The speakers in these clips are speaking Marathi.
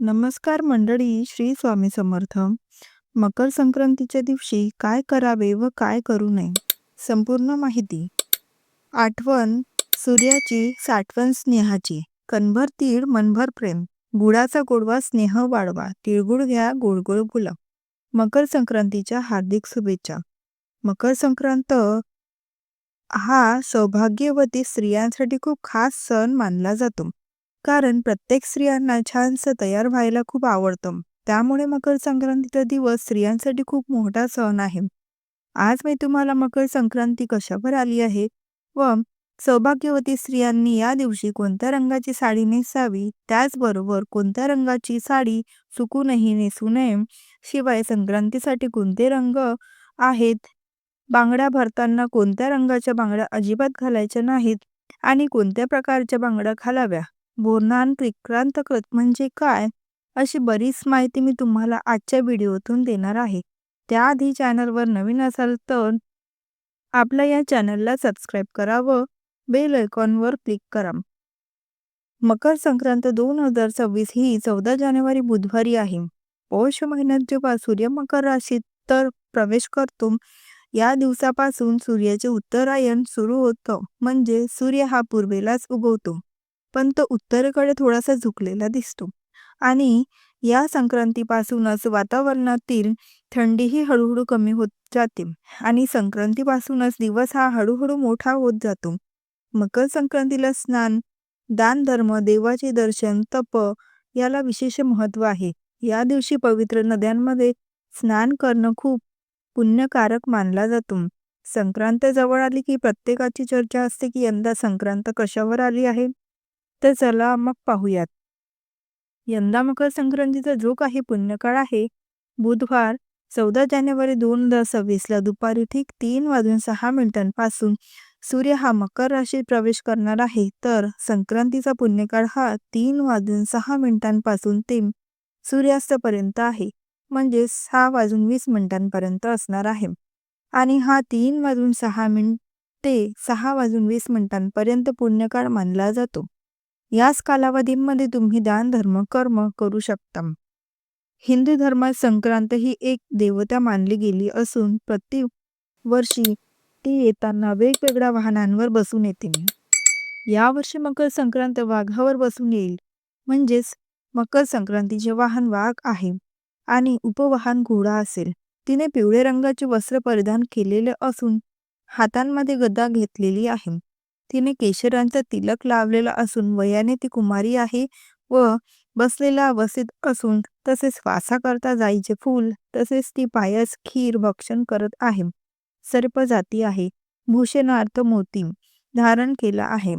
नमस्कार मंडळी श्री स्वामी समर्थ. मकर संक्रांतीच्या दिवशी काय करावे व काय करू नये? संपूर्ण माहिती. आठवण सूर्याची साठवण स्नेहाची. कणभर तीळ मनभर प्रेम. गुळाचा गोडवा स्नेह वाढवा. तिळगुळ घ्या गोड बोला मकर संक्रांतीच्या हार्दिक शुभेच्छा. मकर संक्रांत हा सौभाग्यवती स्त्रियांसाठी खूप खास सण मानला जातो. कारण प्रत्येक स्त्रियांना छानसं तयार व्हायला खूप आवडतं. त्यामुळे मकर संक्रांतीचा दिवस स्त्रियांसाठी खूप मोठा सण आहे. आज मी तुम्हाला मकर संक्रांती कशावर आली आहे? व सौभाग्यवती स्त्रियांनी या दिवशी कोणत्या रंगाची साडी नेसावी? त्याचबरोबर कोणत्या रंगाची साडी चुकूनही नेसू नये? शिवाय संक्रांतीसाठी कोणते रंग आहेत? बांगड्या भरताना कोणत्या रंगाच्या बांगड्या अजिबात घालायच्या नाहीत? आणि कोणत्या प्रकारच्या बांगड्या घालाव्या? बोरनान विक्रांत म्हणजे काय? अशी बरीच माहिती मी तुम्हाला आजच्या व्हिडिओतून देणार आहे. त्याआधी चॅनलवर नवीन असाल तर आपल्या या चॅनलला सबस्क्राईब करा व बेल आयकॉनवर क्लिक करा. मकर संक्रांत दोन हजार सव्वीस ही चौदा जानेवारी बुधवारी आहे. पौष महिन्यात जेव्हा सूर्य मकर राशीत तर प्रवेश करतो या दिवसापासून सूर्याचे उत्तरायण सुरू होतं. म्हणजे सूर्य हा पूर्वेलाच उगवतो. पण तो उत्तरेकडे थोडासा झुकलेला दिसतो. आणि या संक्रांतीपासूनच वातावरणातील थंडीही हळूहळू कमी होत जाते आणि संक्रांतीपासूनच दिवस हा हळूहळू मोठा होत जातो. मकर संक्रांतीला स्नान दान धर्म देवाचे दर्शन तप याला विशेष महत्त्व आहे. या दिवशी पवित्र नद्यांमध्ये स्नान करणं खूप पुण्यकारक मानला जातो. संक्रांत जवळ आली की प्रत्येकाची चर्चा असते की यंदा संक्रांत कशावर आली आहे? तर चला मग पाहूयात. यंदा मकर संक्रांतीचा जो काही पुण्यकाळ आहे बुधवार चौदा जानेवारी दोन हजार सव्वीसला दुपारी ठीक तीन वाजून सहा मिनिटांपासून सूर्य हा मकर राशीत प्रवेश करणार आहे. तर संक्रांतीचा पुण्यकाळ हा तीन वाजून सहा मिनिटांपासून ते सूर्यास्तापर्यंत आहे. म्हणजे सहा वाजून वीस मिनिटांपर्यंत असणार आहे. आणि हा तीन वाजून सहा मिनिट ते सहा वाजून वीस मिनिटांपर्यंत पुण्यकाळ मानला जातो. याच कालावधीमध्ये तुम्ही दानधर्म कर्म करू शकता. हिंदू धर्मात संक्रांत ही एक देवता मानली गेली असून प्रति वर्षी ती येताना वेगवेगळ्या वाहनांवर बसून येते. यावर्षी मकर संक्रांत वाघावर बसून येईल. म्हणजेच मकर संक्रांतीचे वाहन वाघ आहे आणि उपवाहन घोडा असेल. तिने पिवळे रंगाचे वस्त्र परिधान केलेले असून हातांमध्ये गदा घेतलेली आहे. तिने केशरांचा तिलक लावलेला असून वयाने ती कुमारी आहे व बसलेला अवस्थित असून तसेच वासाकरता जाईचे फूल तसेच ती पायस खीर भक्षण करत आहे. सर्प जाती आहे. भूषणार्थ मोती धारण केला आहे.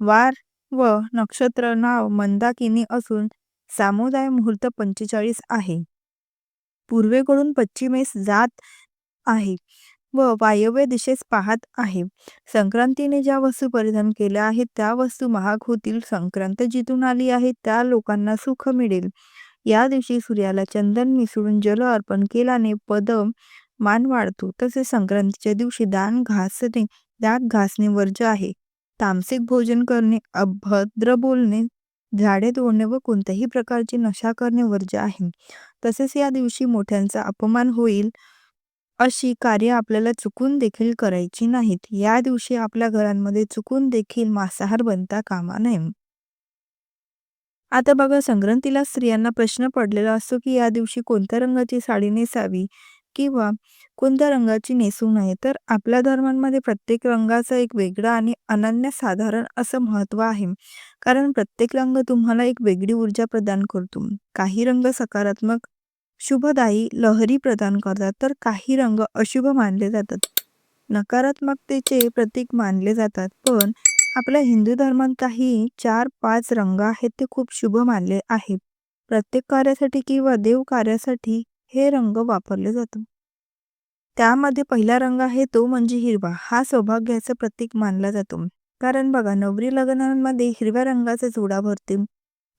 वार व नक्षत्र नाव मंदाकिनी असून सामुदाय मुहूर्त पंचेचाळीस आहे. पूर्वेकडून पश्चिमेस जात आहे. व वायव्य दिशेस पाहत आहे. संक्रांतीने ज्या वस्तू परिधान केल्या आहेत त्या वस्तू महाग होतील संक्रांत जिथून आली आहे त्या लोकांना सुख मिळेल. या दिवशी सूर्याला चंदन मिसळून जल अर्पण केल्याने पद मान वाढतो. तसेच संक्रांतीच्या दिवशी दान घासणे दात घासणे वर्ज आहे. तामसिक भोजन करणे अभद्र बोलणे झाडे तोडणे व कोणत्याही प्रकारची नशा करणे वर्ज आहे. तसेच या दिवशी मोठ्यांचा अपमान होईल. अशी कार्य आपल्याला चुकून देखील करायची नाहीत. या दिवशी आपल्या घरांमध्ये चुकून देखील मांसाहार बनता कामा नये. आता बघा संक्रांतीला स्त्रियांना प्रश्न पडलेला असतो की या दिवशी कोणत्या रंगाची साडी नेसावी किंवा कोणत्या रंगाची नेसू नये? तर आपल्या धर्मांमध्ये प्रत्येक रंगाचं एक वेगळं आणि अनन्य साधारण असं महत्त्व आहे. कारण प्रत्येक रंग तुम्हाला एक वेगळी ऊर्जा प्रदान करतो. काही रंग सकारात्मक शुभदायी लहरी प्रदान करतात तर काही रंग अशुभ मानले जातात. नकारात्मकतेचे प्रतीक मानले जातात पण आपल्या हिंदू धर्मात काही चार पाच रंग आहेत ते खूप शुभ मानले आहेत. प्रत्येक कार्यासाठी किंवा देव कार्यासाठी हे रंग वापरले जातात. त्यामध्ये पहिला रंग आहे तो म्हणजे हिरवा. हा सौभाग्याचं प्रतीक मानला जातो. कारण बघा नवरी लग्नांमध्ये हिरव्या रंगाचा जोडा भरते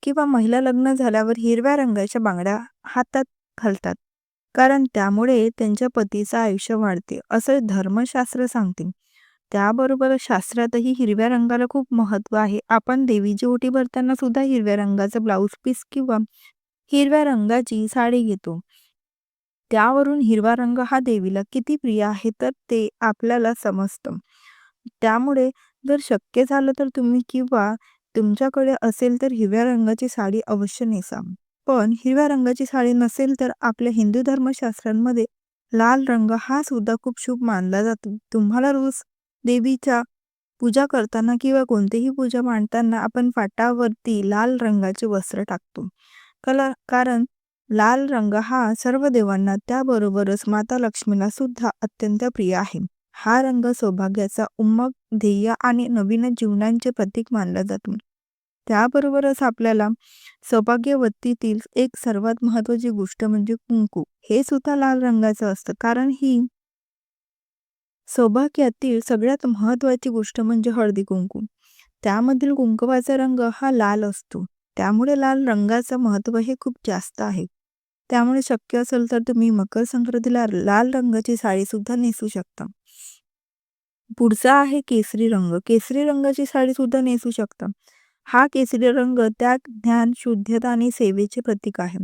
किंवा महिला लग्न झाल्यावर हिरव्या रंगाच्या बांगड्या हातात घालतात कारण त्यामुळे त्यांच्या पतीचं आयुष्य वाढते असं धर्मशास्त्र सांगते. त्याबरोबर शास्त्रातही हिरव्या रंगाला खूप महत्त्व आहे. आपण देवीची ओटी भरताना सुद्धा हिरव्या रंगाचा ब्लाऊज पीस किंवा हिरव्या रंगाची साडी घेतो. त्यावरून हिरवा रंग हा देवीला किती प्रिय आहे तर ते आपल्याला समजतं. त्यामुळे जर शक्य झालं तर तुम्ही किंवा तुमच्याकडे असेल तर हिरव्या रंगाची साडी अवश्य नेसा. पण हिरव्या रंगाची साडी नसेल तर आपल्या हिंदू धर्मशास्त्रांमध्ये लाल रंग हा सुद्धा खूप शुभ मानला जातो. तुम्हाला रोज देवीच्या पूजा करताना किंवा कोणतीही पूजा मांडताना आपण पाटावरती लाल रंगाचे वस्त्र टाकतो. कला कारण लाल रंग हा सर्व देवांना त्याबरोबरच माता लक्ष्मीला सुद्धा अत्यंत प्रिय आहे. हा रंग सौभाग्याचा उम्मक ध्येय आणि नवीन जीवनांचे प्रतीक मानला जातो. त्याबरोबरच आपल्याला सौभाग्यवतीतील एक सर्वात महत्वाची गोष्ट म्हणजे कुंकू. हे सुद्धा लाल रंगाचं असतं. कारण ही सौभाग्यातील सगळ्यात महत्वाची गोष्ट म्हणजे हळदी कुंकू. त्यामधील कुंकवाचा रंग हा लाल असतो. त्यामुळे लाल रंगाचं महत्त्व हे खूप जास्त आहे. त्यामुळे शक्य असेल तर तुम्ही मकर संक्रांतीला लाल रंगाची साडी सुद्धा नेसू शकता. पुढचा आहे केसरी रंग. केसरी रंगाची साडी सुद्धा नेसू शकता. हा केसरी रंग त्याग ज्ञान शुद्धता आणि सेवेचे प्रतीक आहे.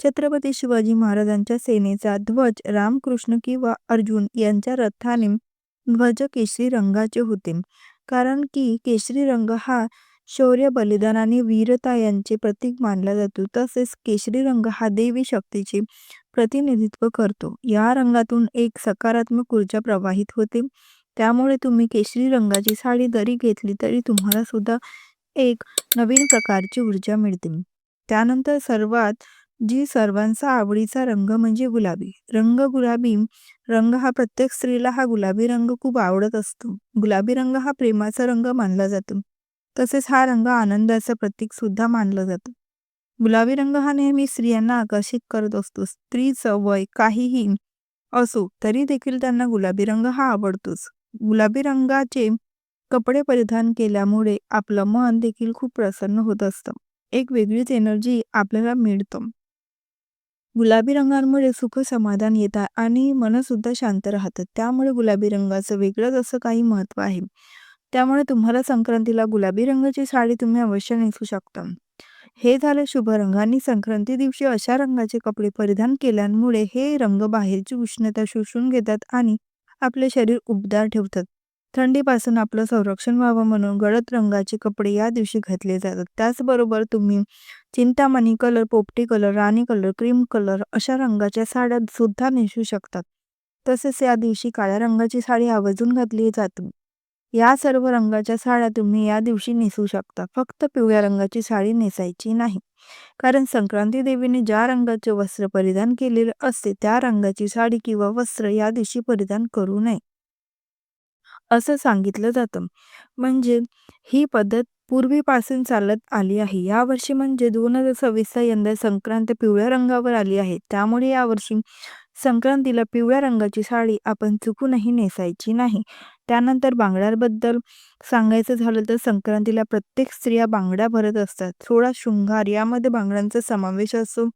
छत्रपती शिवाजी महाराजांच्या सेनेचा ध्वज रामकृष्ण किंवा अर्जुन यांच्या रथाने ध्वज केशरी रंगाचे होते. कारण की केशरी रंग हा शौर्य बलिदान आणि वीरता यांचे प्रतीक मानला जातो. तसेच केशरी रंग हा देवी शक्तीचे प्रतिनिधित्व करतो. या रंगातून एक सकारात्मक ऊर्जा प्रवाहित होते. त्यामुळे तुम्ही केशरी रंगाची साडी जरी घेतली तरी तुम्हाला सुद्धा एक नवीन प्रकारची ऊर्जा मिळते. त्यानंतर सर्वात जी सर्वांचा आवडीचा रंग म्हणजे गुलाबी. रंग गुलाबी रंग हा प्रत्येक स्त्रीला हा गुलाबी रंग खूप आवडत असतो. गुलाबी रंग हा प्रेमाचा रंग मानला जातो. तसेच हा रंग आनंदाचा प्रतीक सुद्धा मानलं जातं. गुलाबी रंग हा नेहमी स्त्रियांना आकर्षित करत असतो. स्त्रीचं वय काहीही असो तरी देखील त्यांना गुलाबी रंग हा आवडतोच. गुलाबी रंगाचे कपडे परिधान केल्यामुळे आपलं मन देखील खूप प्रसन्न होत असतं. एक वेगळीच एनर्जी आपल्याला मिळतं. गुलाबी रंगांमुळे सुख समाधान येतात आणि मनसुद्धा शांत राहतं. त्यामुळे गुलाबी रंगाचं वेगळंच असं काही महत्त्व आहे. त्यामुळे तुम्हाला संक्रांतीला गुलाबी रंगाची साडी तुम्ही अवश्य नेसू शकता. हे झालं शुभ रंग आणि संक्रांती दिवशी अशा रंगाचे कपडे परिधान केल्यामुळे हे रंग बाहेरची उष्णता शोषून घेतात आणि आपले शरीर उबदार ठेवतात. थंडीपासून आपलं संरक्षण व्हावं म्हणून गडद रंगाचे कपडे या दिवशी घातले जातात. त्याचबरोबर तुम्ही चिंतामणी कलर पोपटी कलर राणी कलर क्रीम कलर अशा रंगाच्या साड्या सुद्धा नेसू शकतात. तसेच या दिवशी काळ्या रंगाची साडी आवर्जून घातली जाते. या सर्व रंगाच्या साड्या तुम्ही या दिवशी नेसू शकता. फक्त पिवळ्या रंगाची साडी नेसायची नाही. कारण संक्रांती देवीने ज्या रंगाचे वस्त्र परिधान केलेले असते त्या रंगाची साडी किंवा वस्त्र या दिवशी परिधान करू नये. असं सांगितलं जातं. म्हणजे ही पद्धत पूर्वीपासून चालत आली आहे. यावर्षी म्हणजे दोन हजार सव्वीसचा यंदा संक्रांत पिवळ्या रंगावर आली आहे. त्यामुळे यावर्षी संक्रांतीला पिवळ्या रंगाची साडी आपण चुकूनही नेसायची नाही. त्यानंतर बांगड्याबद्दल सांगायचं झालं तर संक्रांतीला प्रत्येक स्त्रिया बांगड्या भरत असतात. थोडा शृंगार यामध्ये बांगड्यांचा समावेश असतो.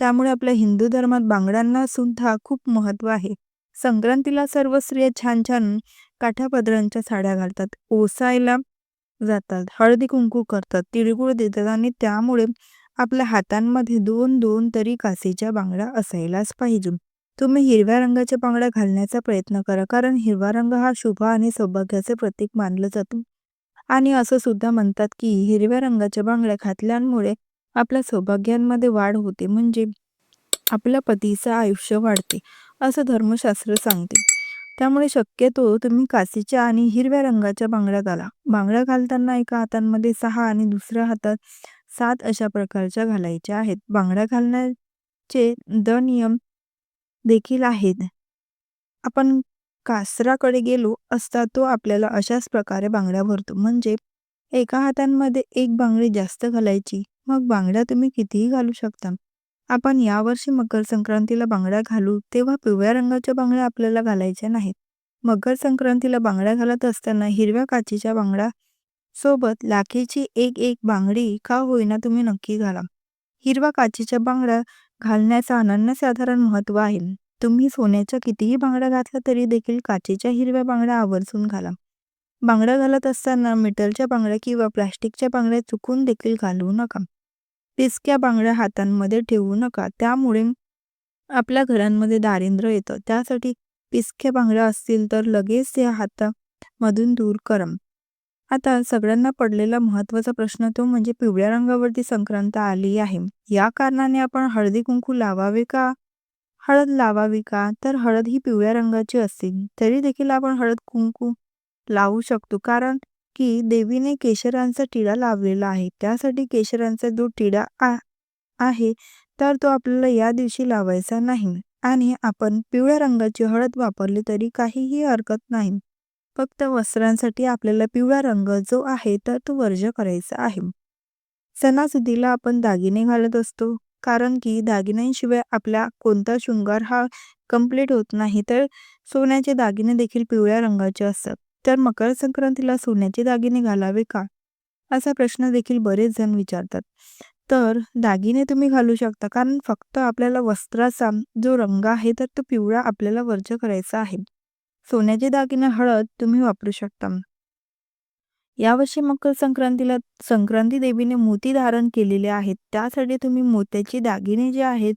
त्यामुळे आपल्या हिंदू धर्मात बांगड्यांना सुद्धा खूप महत्त्व आहे. संक्रांतीला सर्व स्त्रिया छान छान काठापदरांच्या साड्या घालतात ओसायला जातात हळदी कुंकू करतात तिळगुळ देतात आणि त्यामुळे आपल्या हातांमध्ये दोन दोन तरी कासेच्या बांगड्या असायलाच पाहिजे. तुम्ही हिरव्या रंगाच्या बांगड्या घालण्याचा प्रयत्न करा कारण हिरवा रंग हा शुभ आणि सौभाग्याचे प्रतीक मानलं जातो. आणि असं सुद्धा म्हणतात की हिरव्या रंगाच्या बांगड्या घातल्यामुळे आपल्या सौभाग्यांमध्ये वाढ होते म्हणजे आपल्या पतीचं आयुष्य वाढते असं धर्मशास्त्र सांगते. त्यामुळे शक्यतो तुम्ही कासीच्या आणि हिरव्या रंगाच्या बांगड्या घाला. बांगड्या घालताना एका हातांमध्ये सहा आणि दुसऱ्या हातात सात अशा प्रकारच्या घालायच्या आहेत. बांगड्या घालण्याचे द नियम देखील आहेत. आपण कासराकडे गेलो असता तो आपल्याला अशाच प्रकारे बांगड्या भरतो. म्हणजे एका हातांमध्ये एक बांगडी जास्त घालायची. मग बांगड्या तुम्ही कितीही घालू शकता. आपण यावर्षी मकर संक्रांतीला बांगड्या घालू तेव्हा पिवळ्या रंगाच्या बांगड्या आपल्याला घालायच्या नाहीत. मकर संक्रांतीला बांगड्या घालत असताना हिरव्या काचीच्या बांगड्या सोबत लाखेची एक एक बांगडी का होईना तुम्ही नक्की घाला. हिरव्या काचीच्या बांगड्या घालण्याचं अनन्यसाधारण महत्त्व आहे. तुम्ही सोन्याच्या कितीही बांगड्या घातल्या तरी देखील काचेच्या हिरव्या बांगड्या आवर्जून घाला. बांगड्या घालत असताना मेटलच्या बांगड्या किंवा प्लास्टिकच्या बांगड्या चुकून देखील घालू नका. पिसक्या बांगड्या हातांमध्ये ठेवू नका. त्यामुळे आपल्या घरांमध्ये दारिद्र्य येतं. त्यासाठी पिसक्या बांगड्या असतील तर लगेच त्या हातामधून दूर करा. आता सगळ्यांना पडलेला महत्त्वाचा प्रश्न तो म्हणजे पिवळ्या रंगावरती संक्रांत आली आहे. या कारणाने आपण हळदी कुंकू लावावे का? हळद लावावी का? तर हळद ही पिवळ्या रंगाची असते. तरी देखील आपण हळद कुंकू लावू शकतो. कारण की देवीने केशरांचा टिडा लावलेला आहे. त्यासाठी केशरांचा जो टिडा आहे तर तो आपल्याला या दिवशी लावायचा नाही. आणि आपण पिवळ्या रंगाची हळद वापरली तरी काहीही हरकत नाही. फक्त वस्त्रांसाठी आपल्याला पिवळा रंग जो आहे तर तो वर्ज करायचा आहे. सणासुदीला आपण दागिने घालत असतो कारण की दागिन्यांशिवाय आपला कोणता शृंगार हा कंप्लीट होत नाही. तर सोन्याचे दागिने देखील पिवळ्या रंगाचे असतात. तर मकर संक्रांतीला सोन्याचे दागिने घालावे का? असा प्रश्न देखील बरेच जण विचारतात. तर दागिने तुम्ही घालू शकता कारण फक्त आपल्याला वस्त्राचा जो रंग आहे तर तो पिवळा आपल्याला वर्ज करायचा आहे. सोन्याचे दागिने हळद तुम्ही वापरू शकता. यावर्षी मकर संक्रांतीला संक्रांती देवीने मोती धारण केलेले आहेत. त्यासाठी तुम्ही मोत्याचे दागिने जे आहेत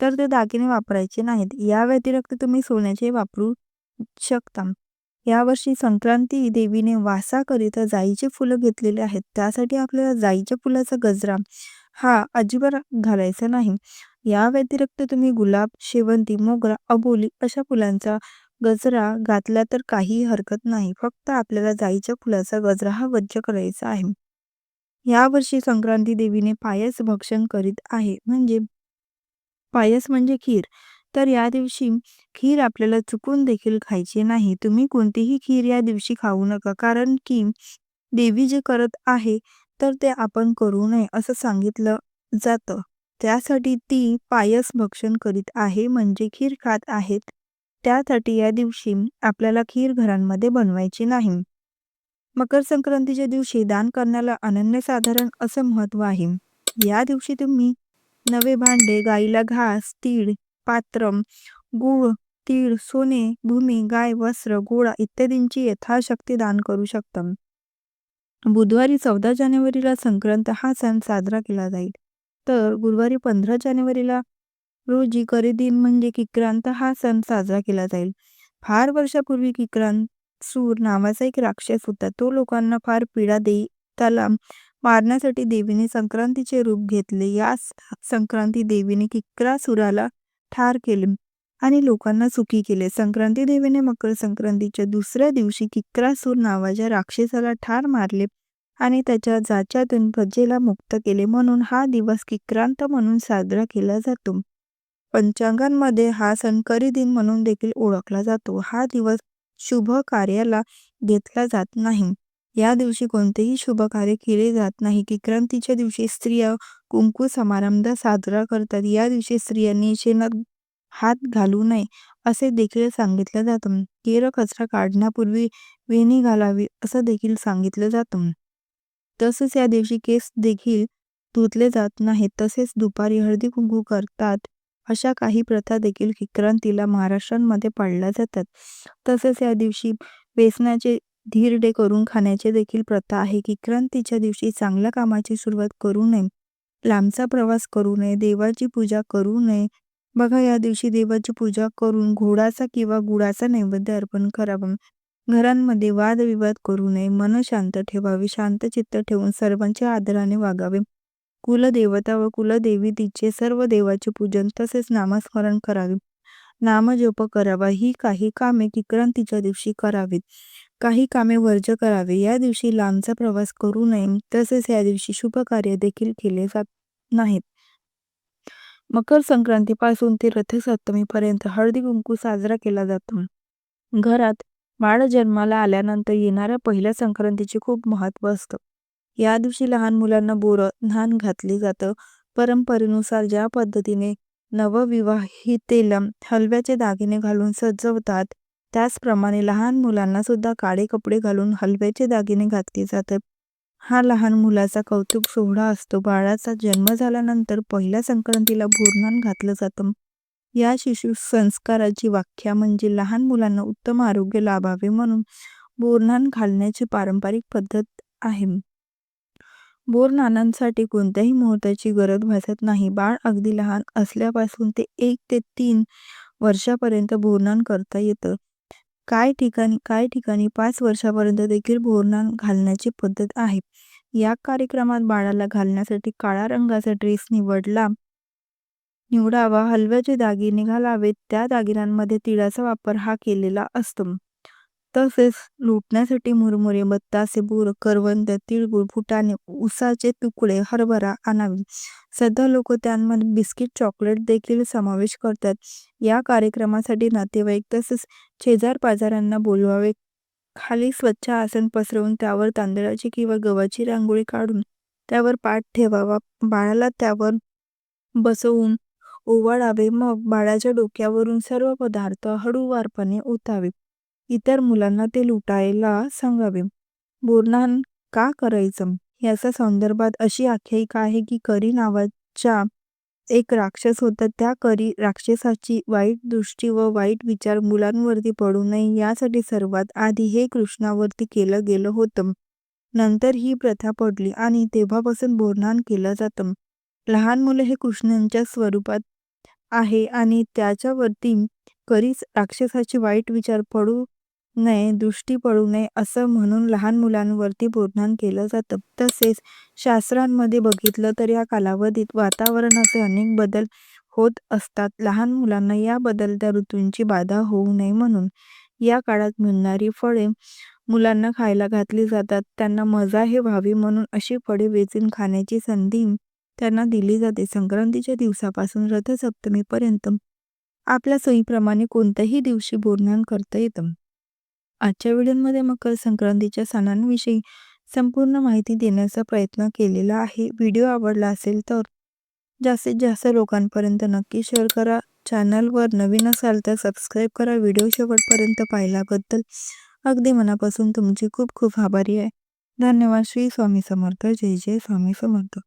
तर ते दागिने वापरायचे नाहीत. या व्यतिरिक्त तुम्ही सोन्याचे वापरू शकता. यावर्षी संक्रांती देवीने वासाकरिता जाईचे फुलं घेतलेले आहेत. त्यासाठी आपल्याला जाईच्या फुलाचा गजरा हा अजिबात घालायचा नाही. या व्यतिरिक्त तुम्ही गुलाब शेवंती मोगरा अबोली अशा फुलांचा गजरा घातला तर काही हरकत नाही. फक्त आपल्याला जाईच्या फुलाचा गजरा हा वज्ज करायचा आहे. यावर्षी संक्रांती देवीने पायस भक्षण करीत आहे. म्हणजे पायस म्हणजे खीर. तर या दिवशी खीर आपल्याला चुकून देखील खायची नाही. तुम्ही कोणतीही खीर या दिवशी खाऊ नका. कारण की देवी जे करत आहे तर ते आपण करू नये असं सांगितलं जातं. त्यासाठी ती पायस भक्षण करीत आहे म्हणजे खीर खात आहेत. त्यासाठी या दिवशी आपल्याला खीर घरांमध्ये बनवायची नाही. मकर संक्रांतीच्या दिवशी दान करण्याला अनन्यसाधारण असं महत्त्व आहे. या दिवशी तुम्ही नवे भांडे गाईला घास तीळ पात्र गुळ तीळ सोने भूमी गाय वस्त्र गोळा इत्यादींची यथाशक्ती दान करू शकता. बुधवारी चौदा जानेवारीला संक्रांत हा सण साजरा केला जाईल. तर गुरुवारी पंधरा जानेवारीला रोजी दिन म्हणजे किक्रांत हा सण साजरा केला जाईल. फार वर्षापूर्वी किक्रांत सूर नावाचा एक राक्षस होता. तो लोकांना फार पीडा देई त्याला मारण्यासाठी देवीने संक्रांतीचे रूप घेतले. या संक्रांती देवीने किक्रासुराला ठार केले आणि लोकांना सुखी केले. संक्रांती देवीने मकर संक्रांतीच्या दुसऱ्या दिवशी किक्रासूर नावाच्या राक्षसाला ठार मारले आणि त्याच्या जाच्यातून प्रजेला मुक्त केले म्हणून हा दिवस किक्रांत म्हणून साजरा केला जातो. पंचांगांमध्ये हा सणकरी दिन म्हणून देखील ओळखला जातो. हा दिवस शुभ कार्याला घेतला जात नाही. या दिवशी कोणतेही शुभ कार्य केले जात नाही. किक्रांतीच्या दिवशी स्त्रिया कुंकू समारंभ साजरा करतात. या दिवशी स्त्रियांनी शेणात हात घालू नये असे देखील सांगितलं जातं. केर कचरा काढण्यापूर्वी वेणी घालावी असं देखील सांगितलं जातं. तसंच या दिवशी केस देखील धुतले जात नाहीत. तसेच दुपारी हळदी कुंकू करतात अशा काही प्रथा देखील विक्रांतीला महाराष्ट्रामध्ये पाळल्या जातात. तसेच या दिवशी बेसनाचे धिरडे करून खाण्याचे देखील प्रथा आहे. की क्रांतीच्या दिवशी चांगल्या कामाची सुरुवात करू नये. लांबचा प्रवास करू नये देवाची पूजा करू नये. बघा या दिवशी देवाची पूजा करून घोडाचा किंवा गुळाचा नैवेद्य अर्पण करावा. घरांमध्ये वादविवाद करू नये. मन शांत ठेवावे. शांत चित्त ठेवून सर्वांच्या आदराने वागावे. कुलदेवता व कुलदेवी तिचे सर्व देवाचे पूजन तसेच नामस्मरण करावे. नामजप करावा. ही काही कामे किक्रांतीच्या दिवशी करावीत. काही कामे वर्ज करावे. या दिवशी लांबचा प्रवास करू नये. तसेच या दिवशी शुभ कार्य देखील केले जात नाहीत. मकर संक्रांतीपासून ते रथसप्तमीपर्यंत हळदी कुंकू साजरा केला जातो. घरात बाळ जन्माला आल्यानंतर येणाऱ्या पहिल्या संक्रांतीचे खूप महत्त्व असतं. या दिवशी लहान मुलांना बोरं न्हान घातले जातं. परंपरेनुसार ज्या पद्धतीने नवविवाहितेला हलव्याचे दागिने घालून सजवतात त्याचप्रमाणे लहान मुलांना सुद्धा काळे कपडे घालून हलव्याचे दागिने घातले जातात हा लहान मुलाचा कौतुक सोहळा असतो बाळाचा जन्म झाल्यानंतर पहिल्या संक्रांतीला बोरनान घातलं जातं या शिशु संस्काराची व्याख्या म्हणजे लहान मुलांना उत्तम आरोग्य लाभावे म्हणून बोरनान घालण्याची पारंपरिक पद्धत आहे बोरनानांसाठी कोणत्याही मुहूर्ताची गरज भासत नाही. बाळ अगदी लहान असल्यापासून ते एक ते तीन वर्षापर्यंत बोरनान करता येतं. काय ठिकाणी काय ठिकाणी पाच वर्षापर्यंत देखील भोरणा घालण्याची पद्धत आहे. या कार्यक्रमात बाळाला घालण्यासाठी काळ्या रंगाचा ड्रेस निवडला निवडावा. हलव्याचे दागिने घालावेत. त्या दागिन्यांमध्ये तिळाचा वापर हा केलेला असतो. तसेच लुटण्यासाठी मुरमुरे, बत्तासे, बोर, करवंद, तिळगुळ, फुटाणे, उसाचे तुकडे, हरभरा आणावे. सध्या लोक त्यांमध्ये बिस्किट, चॉकलेट देखील समावेश करतात. या कार्यक्रमासाठी नातेवाईक तसेच शेजार-पाजारांना बोलवावे. खाली स्वच्छ आसन पसरवून त्यावर तांदळाची किंवा गव्हाची रांगोळी काढून त्यावर पाट ठेवावा. बाळाला त्यावर बसवून ओवाळावे. मग बाळाच्या डोक्यावरून सर्व पदार्थ हळूवारपणे ओतावे. इतर मुलांना ते लुटायला सांगावे. बोरणान का करायचं? याचा संदर्भात अशी आख्यायिका आहे की करी नावाचा एक राक्षस होता. त्या करी राक्षसाची वाईट दृष्टी व वाईट विचार मुलांवरती पडू नये यासाठी सर्वात आधी हे कृष्णावरती केलं गेलं होतं. नंतर ही प्रथा पडली आणि तेव्हापासून बोरनान केलं जातं. लहान मुलं हे कृष्णाच्या स्वरूपात आहे आणि त्याच्यावरती करी राक्षसाची वाईट विचार पडू नये, दृष्टी पडू नये असं म्हणून लहान मुलांवरती बोधन केलं जातं. तसेच शास्त्रांमध्ये बघितलं तर या कालावधीत वातावरणाचे अनेक बदल होत असतात. लहान मुलांना या बदलत्या ऋतूंची बाधा होऊ नये म्हणून या काळात मिळणारी फळे मुलांना खायला घातली जातात. त्यांना मजा हे व्हावी म्हणून अशी फळे वेचून खाण्याची संधी त्यांना दिली जाते. संक्रांतीच्या दिवसापासून रथसप्तमीपर्यंत आपल्या सोयीप्रमाणे कोणत्याही दिवशी बोरनान करता येतं. आजच्या व्हिडिओमध्ये मकर संक्रांतीच्या सणांविषयी संपूर्ण माहिती देण्याचा प्रयत्न केलेला आहे. व्हिडिओ आवडला असेल तर जास्तीत जास्त लोकांपर्यंत नक्की शेअर करा. चॅनलवर नवीन असाल तर सबस्क्राईब करा. व्हिडिओ शेवटपर्यंत पाहिल्याबद्दल अगदी मनापासून तुमची खूप खूप आभारी आहे. धन्यवाद. श्री स्वामी समर्थ. जय जय स्वामी समर्थ.